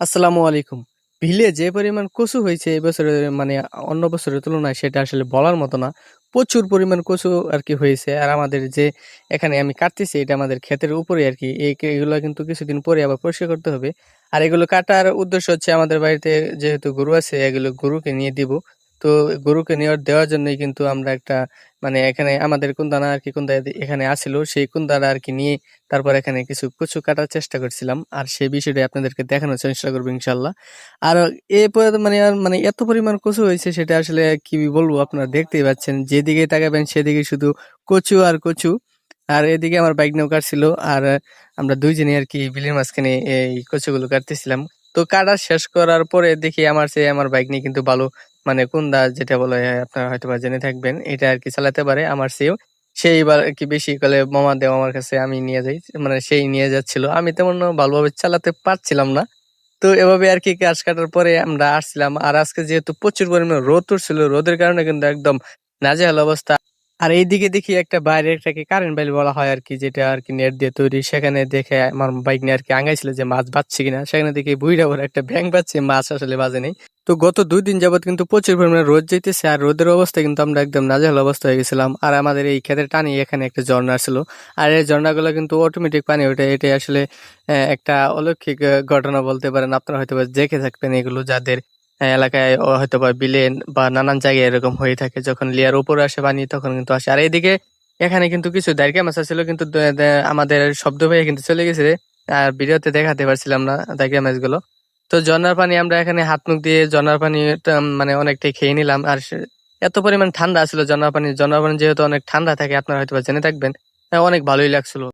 আসসালামু আলাইকুম। ভিলে যে পরিমাণ কচু হয়েছে এবছরে মানে অন্য বছরের তুলনায় সেটা আসলে বলার মতো না। প্রচুর পরিমাণ কচু আর কি হয়েছে। আর আমাদের যে এখানে আমি কাটতেছি, এটা আমাদের ক্ষেতের উপরে আর কি, এগুলো কিন্তু কিছুদিন পরে আবার পরিষ্কার করতে হবে। আর এগুলো কাটার উদ্দেশ্য হচ্ছে আমাদের বাড়িতে যেহেতু গরু আছে, এগুলো গরুকে নিয়ে দিব। তো গরুকে নেওয়ার দেওয়ার জন্যই কিন্তু আমরা একটা মানে এখানে আমাদের কুন্দানা আর কি কুন্দা এখানে আসিল। সেই কুন্দানা আর কি নিয়ে তারপর এখানে কিছু কচু কাটার চেষ্টা করছিলাম। আর সেই বিষয়টা আপনাদেরকে দেখানোর চেষ্টা করব ইনশাল্লাহ আর এ মানে মানে এত পরিমাণ কচু হয়েছে সেটা আসলে কি বলব আপনারা দেখতেই পাচ্ছেন। যেদিকে তাকাবেন সেদিকে শুধু কচু আর কচু। আর এদিকে আমার বাইক নিয়েও কাটছিল। আর আমরা দুইজনে আর কি বিলের মাঝখানে এই কচুগুলো কাটতেছিলাম। তো কাটা শেষ করার পরে দেখি আমার সে আমার বাইক নিয়ে কিন্তু ভালো মানে কোন দাস যেটা বলে আপনারা হয়তো বা জেনে থাকবেন, এটা আর কি চালাতে পারে আমার সেও। সেই এবার কি বেশি কলে মামা দেও আমার কাছে আমি নিয়ে যাই মানে সেই নিয়ে যাচ্ছিল। আমি তেমন ভালোভাবে চালাতে পারছিলাম না। তো এভাবে আর কি গাছ কাটার পরে আমরা আসছিলাম। আর আজকে যেহেতু প্রচুর পরিমাণে রোদ উঠছিল, রোদের কারণে কিন্তু একদম নাজেহাল অবস্থা। আর এইদিকে দেখি একটা বাইরে একটাকে কারেন্ট বাইল বলা হয় আর কি, যেটা আর কি নেট দিয়ে তৈরি। সেখানে দেখে আমার বাইক নিয়ে আর কি আঙাইছিল যে মাছ বাজছে কিনা। সেখানে দেখি বুইরা ভরে একটা ব্যাং বাজছে মাছ আসলে বাজে নেই। তো গত দুই দিন যাবত কিন্তু প্রচুর পরিমাণে রোদ যেতেছে আর রোদের অবস্থা কিন্তু আমরা একদম নাজেহাল অবস্থা হয়ে গেছিলাম। আর আমাদের এই ক্ষেতের টানি এখানে একটা ঝর্ণা ছিল আর এই ঝর্ণাগুলো কিন্তু অটোমেটিক পানি ওঠে। এটাই আসলে একটা অলৌকিক ঘটনা বলতে পারেন। আপনারা হয়তো দেখে থাকবেন এগুলো যাদের এলাকায় হয়তো বা বিলেন বা নানান জায়গায় এরকম হয়ে থাকে। যখন লিয়ার উপরে আসে পানি, তখন কিন্তু আসে। আর এইদিকে এখানে কিন্তু কিছু দাঁড়িয়ে মাছ ছিল কিন্তু আমাদের শব্দ হয়ে কিন্তু চলে গেছে আর ভিডিওতে দেখাতে পারছিলাম না দাঁড়িয়ে মাছগুলো। তো ঝর্ণার পানি আমরা এখানে হাত মুখ দিয়ে ঝর্ণার পানি মানে অনেকটাই খেয়ে নিলাম। আর এত পরিমাণ ঠান্ডা ছিল ঝর্ণার পানি। ঝর্ণার পানি যেহেতু অনেক ঠান্ডা থাকে, আপনারা হয়তো জেনে থাকবেন। অনেক ভালোই লাগছিল।